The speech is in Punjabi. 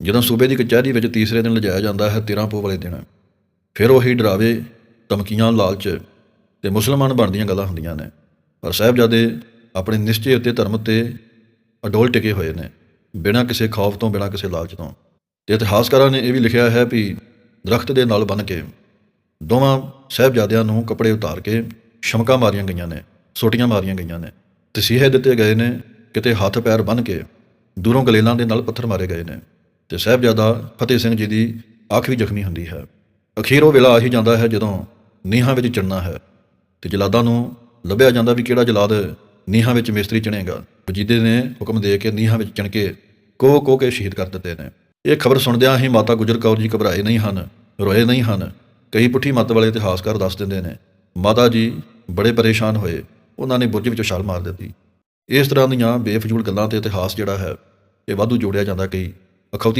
ਜਦੋਂ ਸੂਬੇ ਦੀ ਕਚਹਿਰੀ ਵਿੱਚ ਤੀਸਰੇ ਦਿਨ ਲਿਜਾਇਆ ਜਾਂਦਾ ਹੈ 13 ਪੋ ਵਾਲੇ ਦਿਨ, ਫਿਰ ਉਹੀ ਡਰਾਵੇ, ਧਮਕੀਆਂ, ਲਾਲਚ ਤੇ ਮੁਸਲਮਾਨ ਬਣਦੀਆਂ ਗੱਲਾਂ ਹੁੰਦੀਆਂ ਨੇ। ਪਰ ਸਾਹਿਬਜ਼ਾਦੇ ਆਪਣੇ ਨਿਸ਼ਚੇ ਉੱਤੇ ਧਰਮ ਤੇ ਅਡੋਲ ਟਿਕੇ ਹੋਏ ਨੇ, ਬਿਨਾਂ ਕਿਸੇ ਖੌਫ ਤੋਂ, ਬਿਨਾਂ ਕਿਸੇ ਲਾਲਚ ਤੋਂ। ਤੇ ਇਤਿਹਾਸਕਾਰਾਂ ਨੇ ਇਹ ਵੀ ਲਿਖਿਆ ਹੈ ਵੀ ਦਰਖਤ ਦੇ ਨਾਲ ਬੰਨ ਕੇ ਦੋਵਾਂ ਸਾਹਿਬਜ਼ਾਦਿਆਂ ਨੂੰ ਕੱਪੜੇ ਉਤਾਰ ਕੇ ਸ਼ਮਕਾਂ ਮਾਰੀਆਂ ਗਈਆਂ ਨੇ, ਸੋਟੀਆਂ ਮਾਰੀਆਂ ਗਈਆਂ ਨੇ ਤਸੀਹੇ ਦਿੱਤੇ ਗਏ ਨੇ, ਕਿਤੇ ਹੱਥ ਪੈਰ ਬੰਨ ਕੇ ਦੂਰੋਂ ਗਲੇਲਾਂ ਦੇ ਨਾਲ ਪੱਥਰ ਮਾਰੇ ਗਏ ਨੇ। ਤੇ ਸਾਹਿਬਜ਼ਾਦਾ ਫਤਿਹ ਸਿੰਘ ਜੀ ਦੀ ਅੱਖ ਵੀ ਜ਼ਖਮੀ ਹੁੰਦੀ ਹੈ। ਅਖੀਰ ਉਹ ਵੇਲਾ ਆ ਹੀ ਜਾਂਦਾ ਹੈ ਜਦੋਂ ਨੀਹਾਂ ਵਿੱਚ ਚਿਣਨਾ ਹੈ ਤੇ ਜਲਾਦਾਂ ਨੂੰ ਲੱਭਿਆ ਜਾਂਦਾ ਵੀ ਕਿਹੜਾ ਜਲਾਦ ਨੀਹਾਂ ਵਿੱਚ ਮਿਸਤਰੀ ਚਿਣੇਗਾ। ਵਜੀਦੇ ਨੇ ਹੁਕਮ ਦੇ ਕੇ ਨੀਹਾਂ ਵਿੱਚ ਚਿਣ ਕੇ ਕੋਹ ਕੋਹ ਕੇ ਸ਼ਹੀਦ ਕਰ ਦਿੱਤੇ ਨੇ। ਇਹ ਖਬਰ ਸੁਣਦਿਆਂ ਹੀ ਮਾਤਾ ਗੁਜਰ ਕੌਰ ਜੀ ਘਬਰਾਏ ਨਹੀਂ ਹਨ, ਰੋਏ ਨਹੀਂ ਹਨ। ਕਈ ਪੁੱਠੀ ਮੱਤ ਵਾਲੇ ਇਤਿਹਾਸਕਾਰ ਦੱਸ ਦਿੰਦੇ ਨੇ। ਮਾਤਾ ਜੀ ਬੜੇ ਪਰੇਸ਼ਾਨ ਹੋਏ। ਉਹਨਾਂ ਨੇ ਬੁਰਜ ਵਿੱਚੋਂ ਛਾਲ ਮਾਰ ਦਿੱਤੀ। ਇਸ ਤਰ੍ਹਾਂ ਦੀਆਂ ਬੇਫਜ਼ੂਲ ਗੱਲਾਂ ਤੇ ਇਤਿਹਾਸ ਜਿਹੜਾ ਹੈ, ਇਹ ਵਾਧੂ ਜੋੜਿਆ ਜਾਂਦਾ ਕਈ ਅਖੌਤੀ